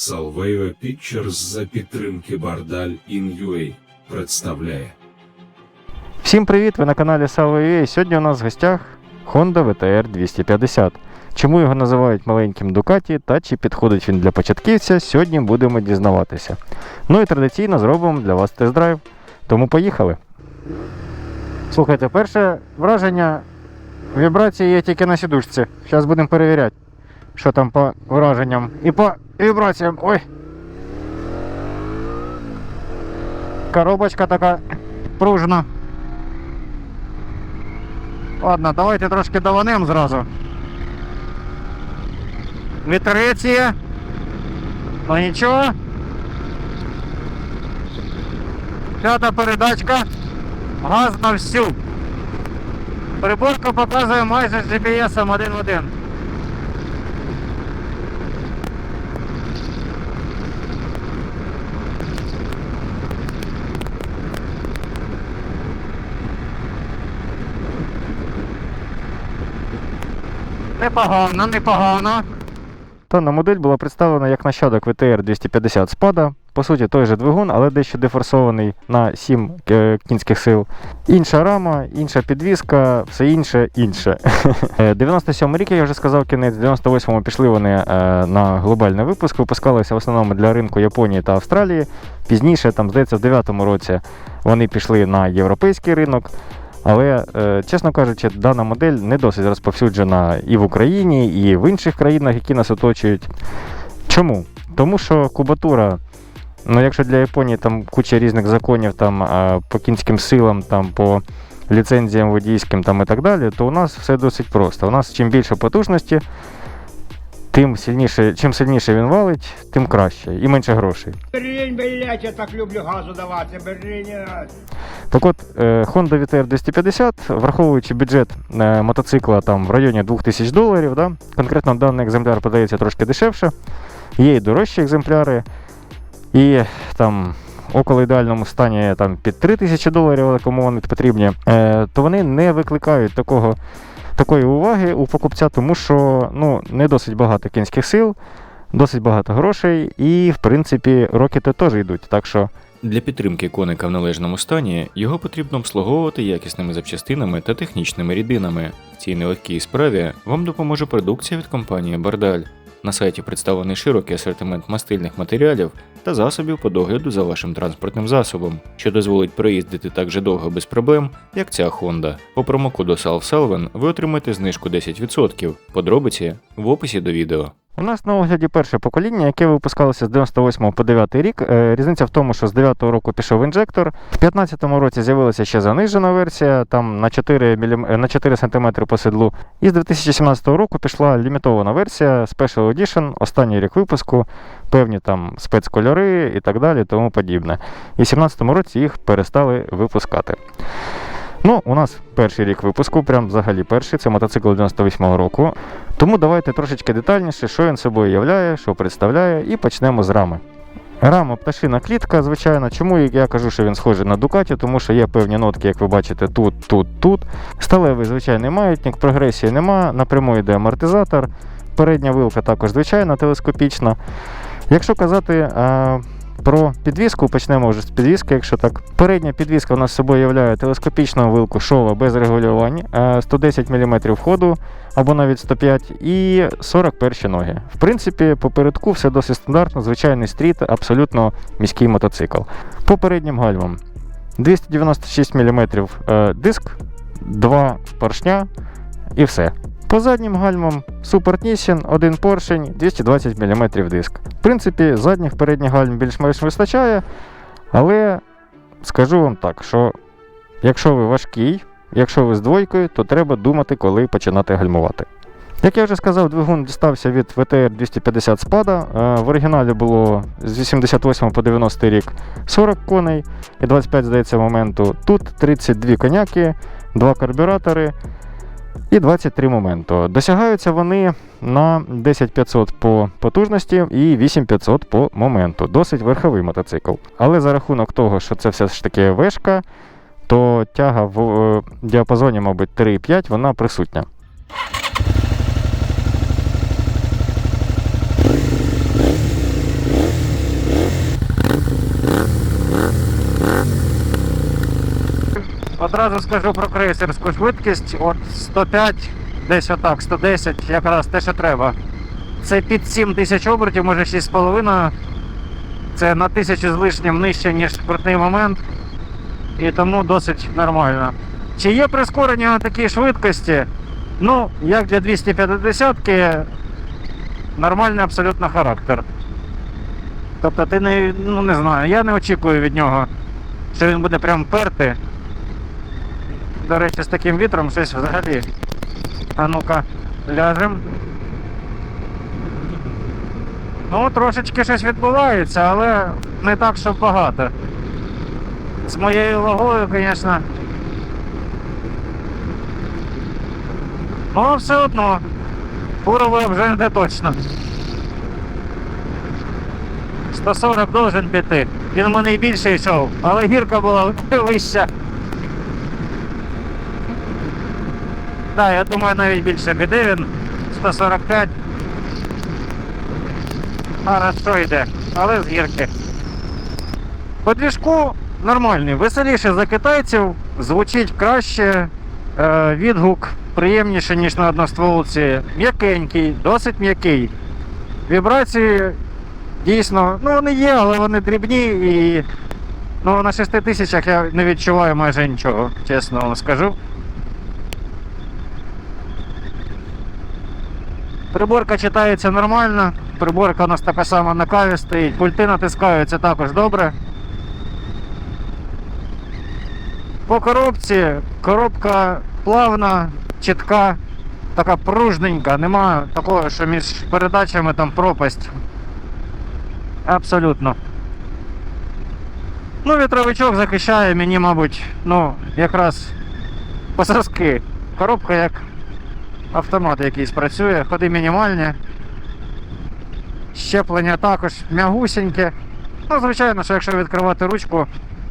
Salveo Pictures за підтримки Бардаль In.UA представляє Всім привіт! Ви на каналі Salvo.ua. Сьогодні у нас в гостях Honda VTR 250. Чому його називають маленьким Ducati та чи підходить він для початківця, сьогодні будемо дізнаватися. Ну і традиційно зробимо для вас тест-драйв. Тому поїхали. Слухайте, перше враження вібрації є тільки на сідушці. Зараз будемо перевіряти, що там по враженням і по вібраціям. Ой! Коробочка така пружна. Ладно, давайте трошки даванем зразу. Вітерець є. Ну нічого. П'ята передачка. Газ на всю. Приборка показує майже з GPS 1 в 1. Непогано, непогано. Дана модель була представлена як нащадок VTR 250 спада. По суті, той же двигун, але дещо дефорсований на 7 е, кінських сил. Інша рама, інша підвіска, все інше інше. Е, 97 рік, я вже сказав, кінець. 98-му пішли вони е, на глобальний випуск. Випускалися в основному для ринку Японії та Австралії. Пізніше, там, здається, в 9-му році вони пішли на європейський ринок. Але, е, чесно кажучи, дана модель не досить розповсюджена і в Україні, і в інших країнах, які нас оточують. Чому? Тому що кубатура, ну якщо для Японії там куча різних законів там, е, по кінським силам, там, по ліцензіям водійським там, і так далі, то у нас все досить просто. У нас чим більше потужності, тим сильніше, чим сильніше він валить, тим краще і менше грошей. Берлін, блядь, я так люблю газу давати, Берліні. Так от, е, Honda VTR 250, враховуючи бюджет е, мотоцикла там в районі 2000 доларів, да, конкретно даний екземпляр подається трошки дешевше, є і дорожчі екземпляри, і там около ідеальному стані там, під 3000 доларів, але кому вони потрібні, е, то вони не викликають такого, такої уваги у покупця, тому що ну, не досить багато кінських сил, досить багато грошей, і в принципі роки то теж йдуть. Так що Для підтримки коника в належному стані його потрібно обслуговувати якісними запчастинами та технічними рідинами. В цій нелегкій справі вам допоможе продукція від компанії Бардаль. На сайті представлений широкий асортимент мастильних матеріалів та засобів по догляду за вашим транспортним засобом, що дозволить проїздити так же довго без проблем, як ця Honda. По промокоду SALVSALVEN ви отримаєте знижку 10%. Подробиці в описі до відео. У нас на огляді перше покоління, яке випускалося з 98 по 9 рік. Е, Різниця в тому, що з 9 року пішов інжектор. В 15 році з'явилася ще занижена версія, там на 4, мілім... е, на 4 см по седлу. І з 2017 року пішла лімітована версія Special Edition, останній рік випуску, певні там спецкольори і так далі, тому подібне. І в 2017 році їх перестали випускати. Ну, у нас перший рік випуску, прям взагалі перший, це мотоцикл 98-го року. Тому давайте трошечки детальніше, що він собою являє, що представляє, і почнемо з рами. Рама пташина клітка, звичайно. Чому я кажу, що він схожий на Дукаті, тому що є певні нотки, як ви бачите, тут, тут, тут. Сталевий звичайний маятник, прогресії нема, напряму йде амортизатор. Передня вилка також звичайна, телескопічна. Якщо казати а, про підвіску, почнемо вже з підвіски, якщо так. Передня підвіска у нас собою являє телескопічну вилку шова без регулювань, е, 110 мм ходу або навіть 105 і 41 ноги. В принципі, попередку все досить стандартно, звичайний стріт, абсолютно міський мотоцикл. По переднім гальмам 296 мм е, диск, два поршня і все. По заднім гальмам Super Nissin, один поршень, 220 мм диск. В принципі, задніх передніх гальм більш-менш вистачає, але скажу вам так, що якщо ви важкий, якщо ви з двойкою, то треба думати, коли починати гальмувати. Як я вже сказав, двигун дістався від VTR 250 спада. Е, В оригіналі було з 88 по 90 рік 40 коней і 25, здається, моменту. Тут 32 коняки, 2 карбюратори і 23 моменту. Досягаються вони на 10500 по потужності і 8500 по моменту. Досить верховий мотоцикл. Але за рахунок того, що це все ж таки вешка, то тяга в е, діапазоні, мабуть, 3,5 вона присутня. Одразу скажу про крейсерську швидкість. От 105, десь отак, 110, якраз те, що треба. Це під 7 тисяч обертів, може 6,5. Це на тисячу з лишнім нижче, ніж крутний момент. І тому досить нормально. Чи є прискорення на такій швидкості? Ну, як для 250-ки, нормальний абсолютно характер. Тобто ти не, ну не знаю, я не очікую від нього, що він буде прям перти. До речі, з таким вітром щось взагалі. А ну-ка, ляжем. Ну, трошечки щось відбувається, але не так, щоб багато. З моєю вагою, звісно. Ну, все одно. Фуровий вже не точно. 140 должен піти. Він в мене більше йшов, але гірка була вища. Так, я думаю, навіть більше піде він. 145. Хорошо йде, але з гірки. По двіжку нормальний, веселіше за китайців, звучить краще, е, відгук приємніше, ніж на одностволці. М'якенький, досить м'який. Вібрації дійсно, ну вони є, але вони дрібні і ну, на 6 тисячах я не відчуваю майже нічого, чесно вам скажу. Приборка читається нормально, приборка у нас така сама на каві стоїть, пульти натискаються також добре. По коробці коробка плавна, чітка, така пружненька, немає такого, що між передачами там пропасть. Абсолютно. Ну, вітровичок захищає мені, мабуть, ну, якраз пососки. Коробка як автомат якийсь працює, ходи мінімальні. Щеплення також м'ягусіньке. Ну, звичайно, що якщо відкривати ручку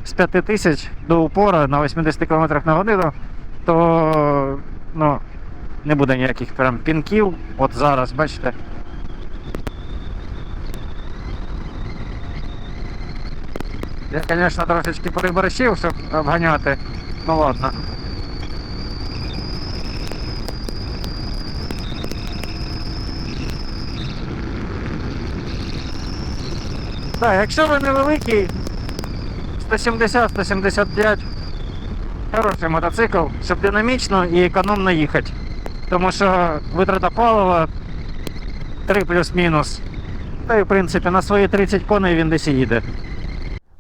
з 5000 до упора на 80 км на годину, то ну, не буде ніяких прям пінків. От зараз, бачите. Я, звісно, трошечки переборщив, щоб обганяти. Ну ладно. Так, якщо ви невеликий, 170-175, хороший мотоцикл, щоб динамічно і економно їхати. Тому що витрата палива 3 плюс-мінус. Та й в принципі на свої 30 коней він десь і їде.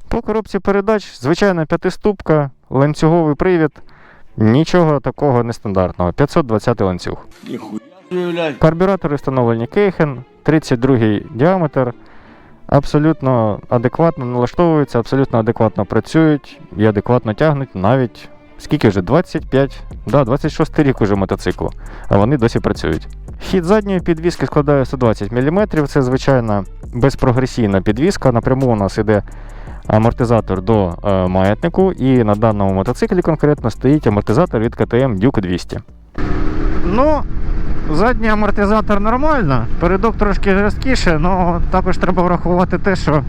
По коробці передач, звичайна п'ятиступка, ланцюговий привід. Нічого такого нестандартного. 520 ланцюг. Карбюратори встановлені Кейхен, 32 діаметр. Абсолютно адекватно налаштовуються, абсолютно адекватно працюють і адекватно тягнуть навіть скільки вже? 25, да, 26 рік уже мотоциклу, а вони досі працюють. Хід задньої підвіски складає 120 мм. Це звичайна безпрогресійна підвіска. Напряму у нас іде амортизатор до е, маятнику, і на даному мотоциклі конкретно стоїть амортизатор від КТМ Duke 200. Ну, задній амортизатор нормально, передок трошки жорсткіше, але також треба врахувати те, що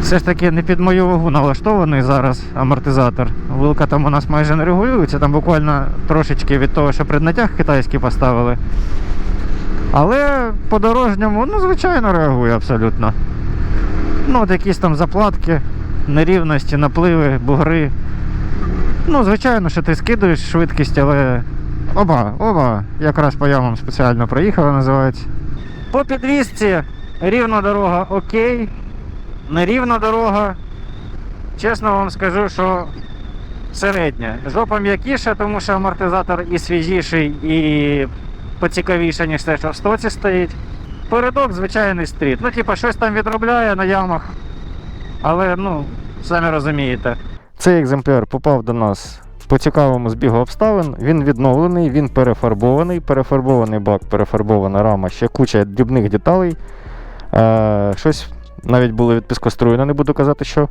все ж таки не під мою вагу налаштований зараз амортизатор. Вилка там у нас майже не регулюється, там буквально трошечки від того, що преднатяг китайський поставили. Але по дорожньому, ну, звичайно, реагує абсолютно. Ну, от якісь там заплатки, нерівності, напливи, бугри. Ну, звичайно, що ти скидуєш швидкість, але оба, оба, якраз по ямам спеціально проїхала, називається. По підвісці рівна дорога окей, нерівна дорога. Чесно вам скажу, що середня. Жопа м'якіша, тому що амортизатор і свіжіший, і поцікавіше, ніж те, що в стоці стоїть. Передок звичайний стріт. Ну, типа, щось там відробляє на ямах. Але, ну, самі розумієте. Цей екземпляр попав до нас по цікавому збігу обставин. Він відновлений, він перефарбований, перефарбований бак, перефарбована рама, ще куча дрібних деталей. Е, щось навіть було від піскоструєно, не буду казати, що.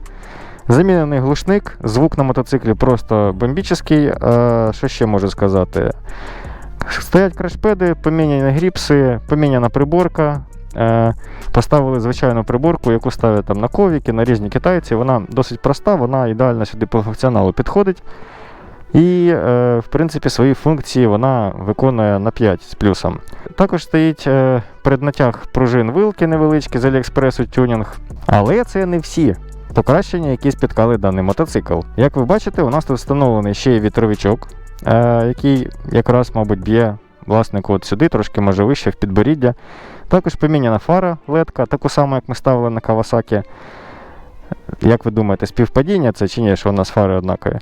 Замінений глушник, звук на мотоциклі просто бомбічний. Е, що ще можу сказати? Стоять крашпеди, поміняні гріпси, поміняна приборка. Е, поставили звичайну приборку, яку ставлять там на ковіки, на різні китайці. Вона досить проста, вона ідеально сюди по функціоналу підходить. І, е, в принципі, свої функції вона виконує на 5 з плюсом. Також стоїть е, преднатяг пружин вилки невеличкі з Аліекспресу тюнінг. Але це не всі покращення, які спіткали даний мотоцикл. Як ви бачите, у нас тут встановлений ще й вітровичок, е, який якраз, мабуть, б'є власнику от сюди, трошки може вище в підборіддя. Також поміняна фара ледка, таку саму, як ми ставили на Kawasaki. Як ви думаєте, співпадіння це чи ні, що у нас фари однакові?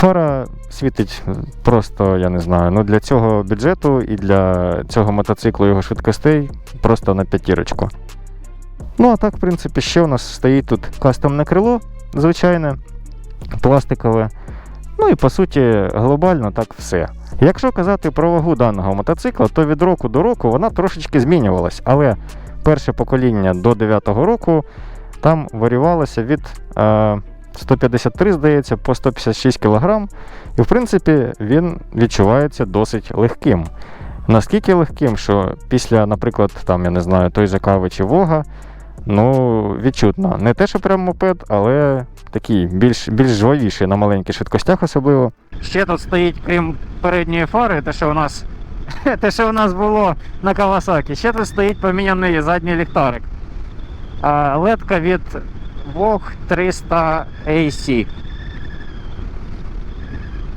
Фара світить просто, я не знаю, ну для цього бюджету і для цього мотоциклу його швидкостей просто на п'ятірочку. Ну, а так, в принципі, ще у нас стоїть тут кастомне крило, звичайне, пластикове. Ну і по суті, глобально так все. Якщо казати про вагу даного мотоцикла, то від року до року вона трошечки змінювалась, але перше покоління до 9-го року там варювалося від е, 153, здається, по 156 кг. І в принципі він відчувається досить легким. Наскільки легким, що після, наприклад, там, я не знаю, той же кави чи вога, ну, відчутно. Не те, що прям мопед, але такий більш, більш жвавіший на маленьких швидкостях особливо. Ще тут стоїть, крім передньої фари, те, що у нас, те, що у нас було на Kawasaki, ще тут стоїть поміняний задній ліхтарик. А, ледка від VOG 300 AC.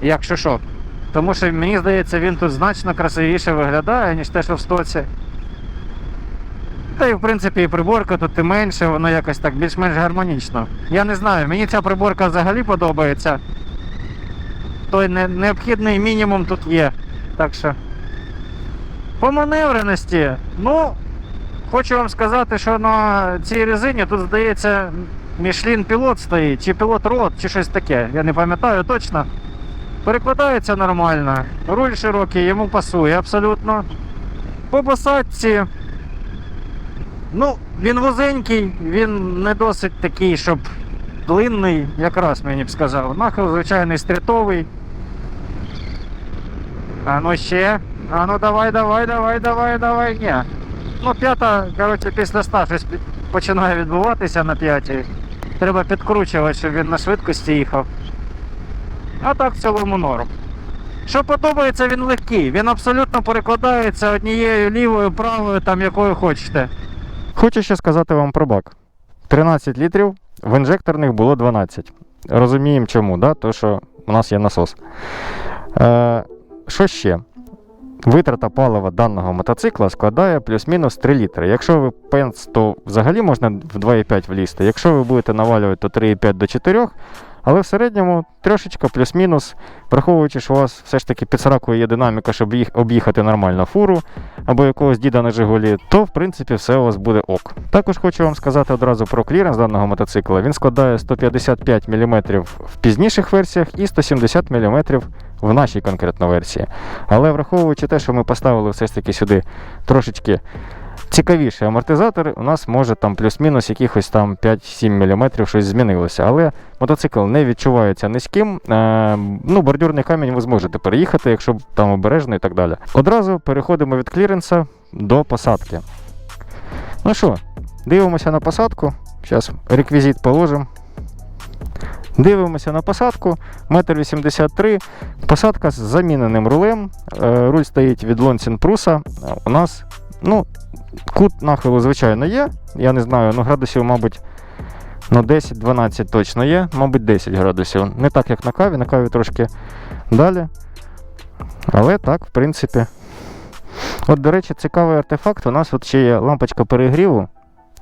Якщо що. Тому що мені здається, він тут значно красивіше виглядає, ніж те, що в стоці. Та й в принципі і приборка тут і менше, воно якось так більш-менш гармонічно. Я не знаю, мені ця приборка взагалі подобається. Той не, необхідний мінімум тут є. Так що. По маневреності, ну, хочу вам сказати, що на цій резині тут, здається, Michelin пілот стоїть, чи пілот рот, чи щось таке. Я не пам'ятаю точно. Перекладається нормально. Руль широкий, йому пасує абсолютно. По посадці. Ну, він вузенький, він не досить такий, щоб длинний, якраз мені б сказав. Нахил звичайний стрітовий. А ну ще. А ну давай, давай, давай, давай, давай. Ні. Ну, п'ята, коротше, після ста щось починає відбуватися на п'ятій. Треба підкручувати, щоб він на швидкості їхав. А так в цілому норм. Що подобається, він легкий. Він абсолютно перекладається однією лівою, правою, там якою хочете. Хочу ще сказати вам про бак. 13 літрів, в інжекторних було 12. Розуміємо чому, да? то що у нас є насос. Е, що ще? Витрата палива даного мотоцикла складає плюс-мінус 3 літри. Якщо ви пенс, то взагалі можна в 2,5 влізти. Якщо ви будете навалювати, то 3,5 до 4. Але в середньому трошечка плюс-мінус, враховуючи, що у вас все ж таки під сракою є динаміка, щоб їх об'їхати нормально фуру або якогось діда на Жигулі, то в принципі все у вас буде ок. Також хочу вам сказати одразу про кліренс даного мотоцикла. Він складає 155 мм в пізніших версіях і 170 мм в нашій конкретно версії. Але враховуючи те, що ми поставили все ж таки сюди трошечки цікавіший амортизатор, у нас може там плюс-мінус якихось там 5-7 мм щось змінилося. Але мотоцикл не відчувається низьким. Е, ну, бордюрний камінь ви зможете переїхати, якщо там обережно і так далі. Одразу переходимо від кліренса до посадки. Ну що, дивимося на посадку. Зараз реквізит положимо. Дивимося на посадку, 1,83 м. Посадка з заміненим рулем. Е, Руль стоїть від Лонсін Пруса. У нас ну, кут нахилу, звичайно, є. Я не знаю, ну градусів, мабуть, ну 10-12 точно є, мабуть, 10 градусів. Не так, як на каві, на каві трошки далі. Але так, в принципі. От, до речі, цікавий артефакт. У нас от ще є лампочка перегріву,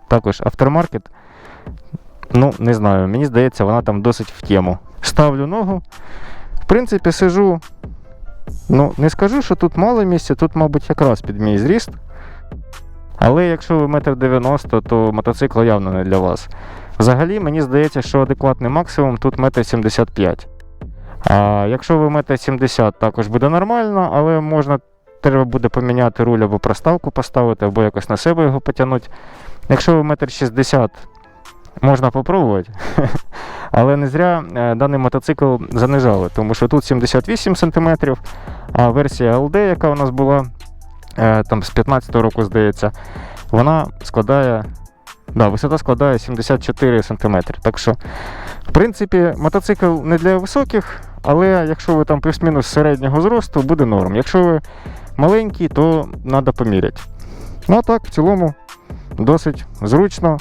також автомаркет. Ну, не знаю, мені здається, вона там досить в тему. Ставлю ногу. В принципі, сижу. Ну, не скажу, що тут мало місця, тут, мабуть, якраз під мій зріст. Але якщо ви 1,90 м, то мотоцикл явно не для вас. Взагалі, мені здається, що адекватний максимум тут 1,75 м. А якщо ви 1,70 м, також буде нормально, але можна треба буде поміняти руль або проставку поставити, або якось на себе його потягнути. Якщо ви 1,60 м, можна попробувати. Але не зря е, даний мотоцикл занижали, тому що тут 78 см, а версія LD, яка у нас була е, там з 15-го року, здається, вона складає. Да, висота складає 74 см. Так що, в принципі, мотоцикл не для високих, але якщо ви там плюс-мінус середнього зросту, буде норм. Якщо ви маленький, то треба поміряти. Ну а так, в цілому, досить зручно,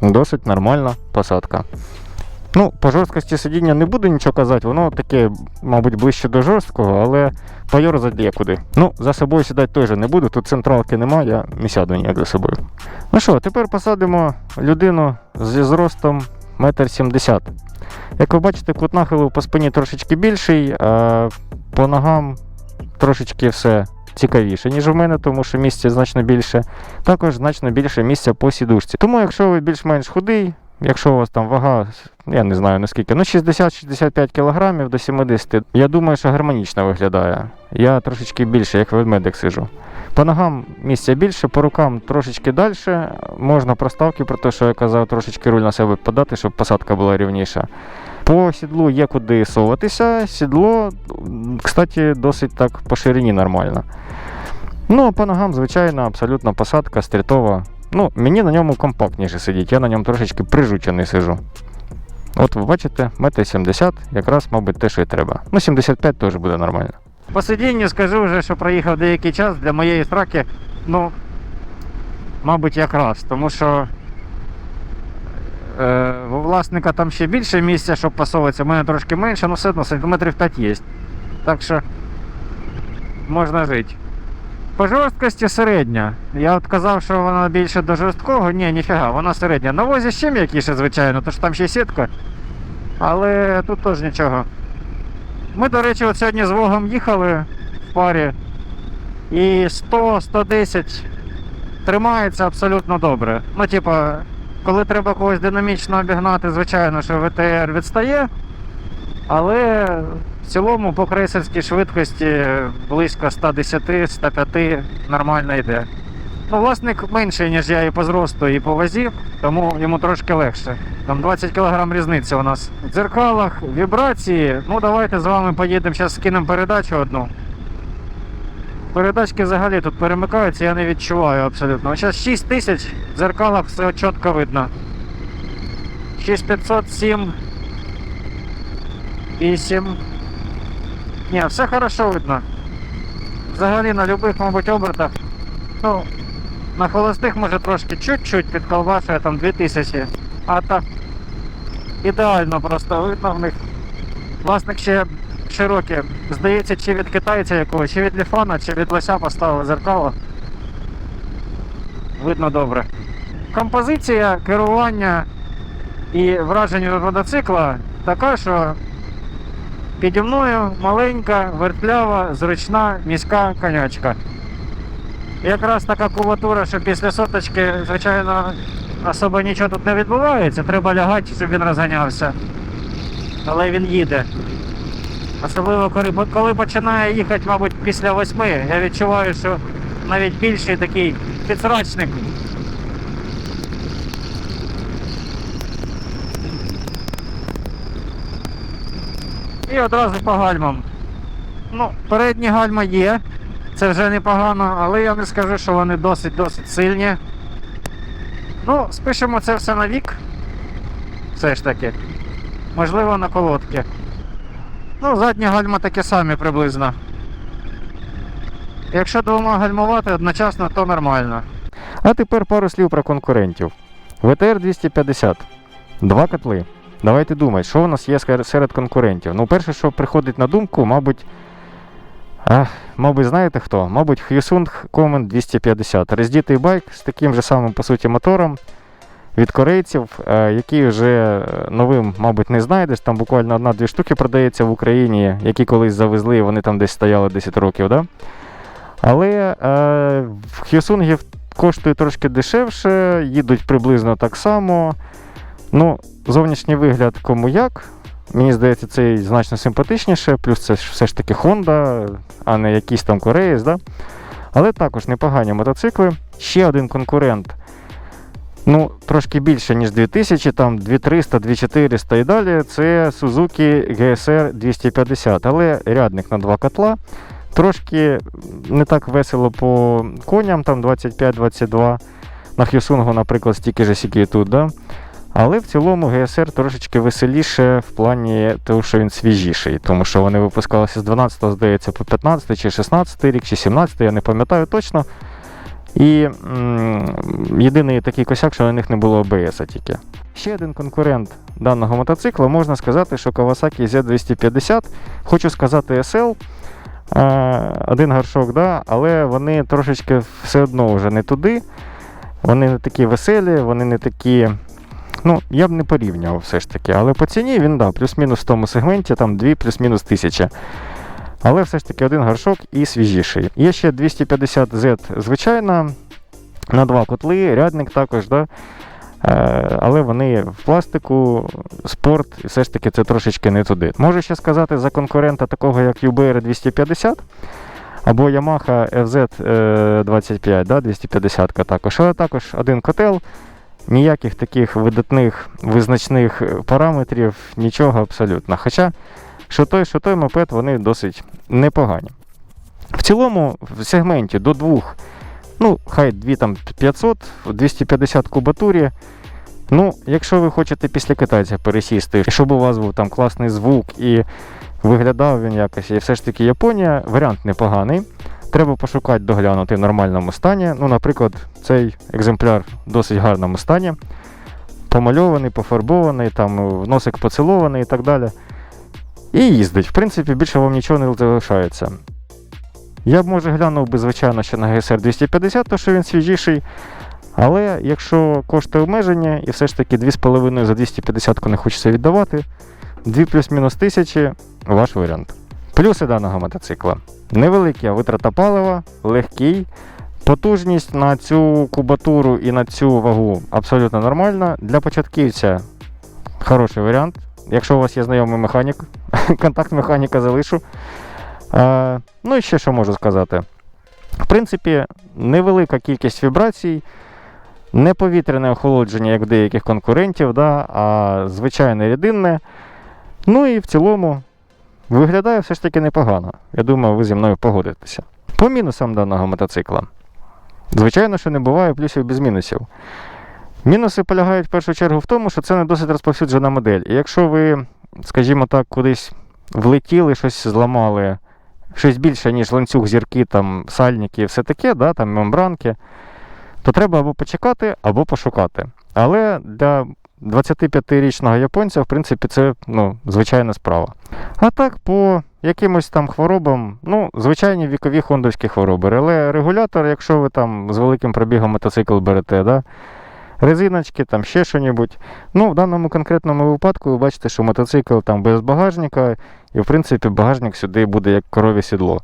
досить нормальна посадка. Ну, по жорсткості сидіння не буду нічого казати, воно таке, мабуть, ближче до жорсткого, але поєрзати є куди. Ну, за собою сідати теж не буду, тут централки немає, я не сяду ніяк за собою. Ну що, тепер посадимо людину зі зростом 1,70 м. Як ви бачите, кут нахилу по спині трошечки більший, а по ногам трошечки все цікавіше, ніж у мене, тому що місця значно більше. Також значно більше місця по сідушці. Тому, якщо ви більш-менш худий, якщо у вас там вага, я не знаю наскільки, ну 60-65 кг до 70, я думаю, що гармонічно виглядає. Я трошечки більше, як ведмедик сижу. По ногам місця більше, по рукам трошечки далі. Можна проставки, про те, що я казав, трошечки руль на себе подати, щоб посадка була рівніша. По сідлу є куди соватися. Сідло, кстати, досить так по ширині нормально. Ну, а по ногам, звичайно, абсолютно посадка стрітова. Ну, мені на ньому компактніше сидіти, я на ньому трошечки прижучений сижу. От ви бачите, метр 70, якраз, мабуть, те, що і треба. Ну, 75 теж буде нормально. По сидінню скажу вже, що проїхав деякий час для моєї сраки, ну, мабуть, якраз, тому що у власника там ще більше місця, щоб пасовуватися, у мене трошки менше, але все одно сантиметрів 5 є. Так що можна жити. По жорсткості середня. Я от казав, що вона більше до жорсткого. Ні, ніфіга, вона середня. На возі ще м'якіше, звичайно, то ж там ще сітка. Але тут теж нічого. Ми, до речі, от сьогодні з Вогом їхали в парі. І 100-110 тримається абсолютно добре. Ну, типа, коли треба когось динамічно обігнати, звичайно, що ВТР відстає. Але в цілому по крейсерській швидкості близько 110-105 нормально йде. Ну, власник менший, ніж я і по зросту, і по вазі, тому йому трошки легше. Там 20 кг різниця у нас. В дзеркалах, вібрації. Ну, давайте з вами поїдемо, зараз скинемо передачу одну. Передачки взагалі тут перемикаються, я не відчуваю абсолютно. Зараз 6 тисяч, в дзеркалах все чітко видно. 6507. 8. Ні, все хорошо видно. Взагалі на любих, мабуть, обертах. Ну, на холостих може трошки чуть-чуть підколбашує там 2000. А так ідеально просто видно в них. Власник ще широкий. Здається, чи від китайця якогось, чи від ліфана, чи від лося поставили зеркало. Видно добре. Композиція, керування і враження від мотоцикла така, що Піді мною маленька, вертлява, зручна міська конячка. Якраз така кубатура, що після соточки, звичайно, особо нічого тут не відбувається. Треба лягати, щоб він розганявся. Але він їде. Особливо, коли, коли починає їхати, мабуть, після восьми, я відчуваю, що навіть більший такий підсрачник. І одразу по гальмам. Ну, передні гальма є, це вже непогано, але я не скажу, що вони досить-досить сильні. Ну, спишемо це все на вік. Все ж таки. Можливо, на колодки. Ну, задні гальма такі самі приблизно. Якщо двома гальмувати одночасно, то нормально. А тепер пару слів про конкурентів. ВТР 250. Два котли. Давайте думати, що у нас є серед конкурентів. Ну, перше, що приходить на думку, мабуть. А, мабуть, знаєте хто? Мабуть, Hyosung Common 250. Роздітий байк з таким же самим, по суті, мотором від корейців, е, який вже е, новим, мабуть, не знайдеш. Там буквально одна-дві штуки продається в Україні, які колись завезли, і вони там десь стояли 10 років. Да? Але е, в Hyosung коштує трошки дешевше, їдуть приблизно так само. Ну, зовнішній вигляд кому як. Мені здається, цей значно симпатичніше, плюс це все ж таки Honda, а не якийсь там кореєць. Да? Але також непогані мотоцикли. Ще один конкурент. Ну, трошки більше, ніж 2000, там 2300, 2400 і далі. Це Suzuki GSR 250, але рядник на два котла. Трошки не так весело по коням, там 25-22. На Hyosung, наприклад, стільки ж, скільки і тут. Да? Але в цілому ГСР трошечки веселіше в плані того, що він свіжіший, тому що вони випускалися з 12-го, здається, по 15 чи 16 рік, чи 17, я не пам'ятаю точно. І м, єдиний такий косяк, що на них не було ОБС тільки. Ще один конкурент даного мотоцикла, можна сказати, що Kawasaki Z250. Хочу сказати SL. е, Один горшок, да, але вони трошечки все одно вже не туди. Вони не такі веселі, вони не такі. Ну, я б не порівнював все ж таки. Але по ціні він да, плюс-мінус в тому сегменті, там 2 плюс-мінус тисяча. Але все ж таки один горшок і свіжіший. Є ще 250Z звичайна, на два котли, рядник також, да? Е, але вони в пластику, спорт, і все ж таки це трошечки не туди. Можу ще сказати за конкурента такого, як UBR 250 або Yamaha FZ25, да, 250 також. Але також один котел, ніяких таких видатних визначних параметрів, нічого абсолютно. Хоча, що той, що той мопед, вони досить непогані. В цілому, в сегменті до двох, ну, хай 2 там 500, 250 кубатурі. Ну, якщо ви хочете після китайця пересісти, щоб у вас був там класний звук і виглядав він якось, і все ж таки Японія, варіант непоганий. Треба пошукати доглянути в нормальному стані. Ну, наприклад, цей екземпляр в досить гарному стані. Помальований, пофарбований, там носик поцілований і так далі. І їздить. В принципі, більше вам нічого не залишається. Я б може глянув би, звичайно, ще на GSR 250, то що він свіжіший. Але якщо кошти обмежені і все ж таки 2,5 за 250 не хочеться віддавати, 2 плюс-мінус тисячі ваш варіант. Плюси даного мотоцикла. Невелика витрата палива, легкий. Потужність на цю кубатуру і на цю вагу абсолютно нормальна. Для початківця хороший варіант. Якщо у вас є знайомий механік, контакт механіка залишу. А, ну і ще що можу сказати. В принципі, невелика кількість вібрацій, не повітряне охолодження, як в деяких конкурентів, да, а звичайне рідинне. Ну і в цілому виглядає все ж таки непогано. Я думаю, ви зі мною погодитеся. По мінусам даного мотоцикла. Звичайно, що не буває плюсів без мінусів. Мінуси полягають в першу чергу в тому, що це не досить розповсюджена модель. І якщо ви, скажімо так, кудись влетіли, щось зламали, щось більше, ніж ланцюг зірки, там, сальники і все таке, да, там мембранки, то треба або почекати, або пошукати. Але для 25-річного японця, в принципі, це ну, звичайна справа. А так, по якимось там хворобам, ну, звичайні вікові хондовські хвороби. Але регулятор, якщо ви там з великим пробігом мотоцикл берете, да, резиночки, там ще що-небудь. Ну, в даному конкретному випадку ви бачите, що мотоцикл там без багажника, і в принципі багажник сюди буде як коров'є сідло.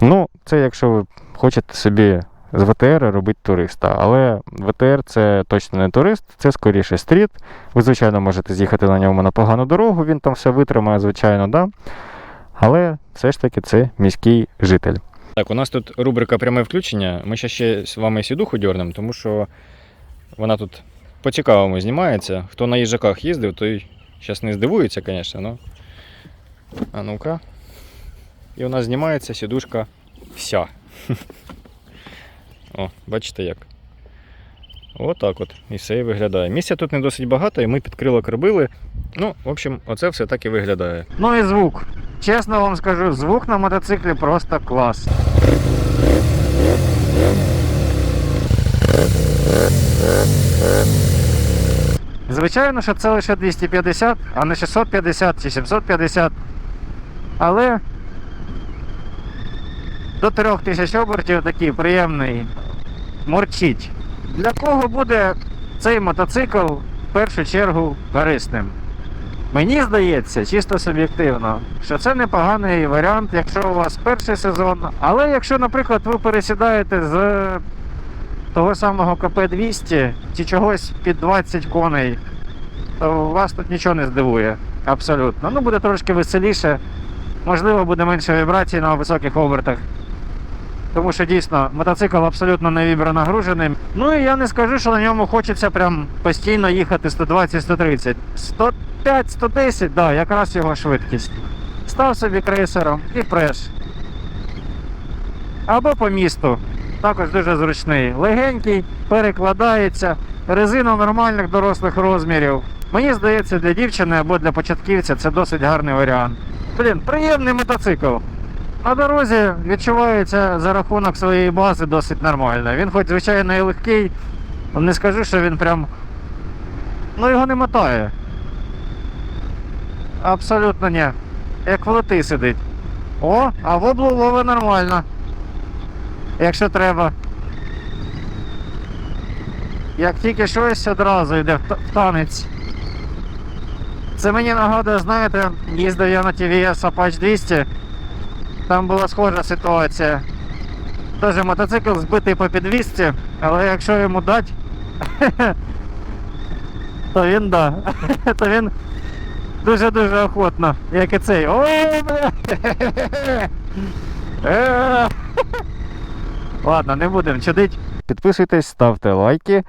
Ну, це якщо ви хочете собі з ВТР робити туриста. Але ВТР це точно не турист, це скоріше стріт. Ви, звичайно, можете з'їхати на ньому на погану дорогу, він там все витримає, звичайно, да. Але все ж таки це міський житель. Так, у нас тут рубрика пряме включення. Ми ще ще з вами сідуху дьорнемо, тому що вона тут по-цікавому знімається. Хто на їжаках їздив, той зараз не здивується, звісно. Но... А ну-ка. І у нас знімається сідушка вся. О, бачите як. Отак от. І все і виглядає. Місця тут не досить багато, і ми під крилок робили. Ну, в общем, оце все так і виглядає. Ну і звук. Чесно вам скажу, звук на мотоциклі просто клас. Звичайно, що це лише 250, а не 650 чи 750. Але до 3000 обертів такий приємний морчить. Для кого буде цей мотоцикл в першу чергу корисним? Мені здається, чисто суб'єктивно, що це непоганий варіант, якщо у вас перший сезон. Але якщо, наприклад, ви пересідаєте з того самого КП-200 чи чогось під 20 коней, то вас тут нічого не здивує. Абсолютно. Ну, буде трошки веселіше, можливо, буде менше вібрацій на високих обертах. Тому що дійсно мотоцикл абсолютно не вібронагружений. Ну і я не скажу, що на ньому хочеться прям постійно їхати 120-130. 105-110, да, якраз його швидкість. Став собі крейсером і преш. Або по місту. Також дуже зручний. Легенький, перекладається, резина нормальних дорослих розмірів. Мені здається, для дівчини або для початківця це досить гарний варіант. Блін, приємний мотоцикл. На дорозі відчувається за рахунок своєї бази досить нормально. Він хоч звичайно і легкий, не скажу, що він прям. Ну його не мотає. Абсолютно ні. Як в лети сидить. О, а в облу ловить нормально. Якщо треба. Як тільки щось одразу йде в танець. Це мені нагадує, знаєте, їздив я на TVS Apache 200. Там була схожа ситуація. Теж мотоцикл збитий по підвісці, але якщо йому дати, то він да. то він дуже-дуже охотно, як і цей. О, бля! Ладно, не будемо чудить. Підписуйтесь, ставте лайки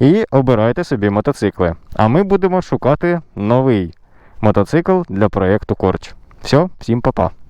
і обирайте собі мотоцикли. А ми будемо шукати новий мотоцикл для проєкту Корч. Все, всім па-па.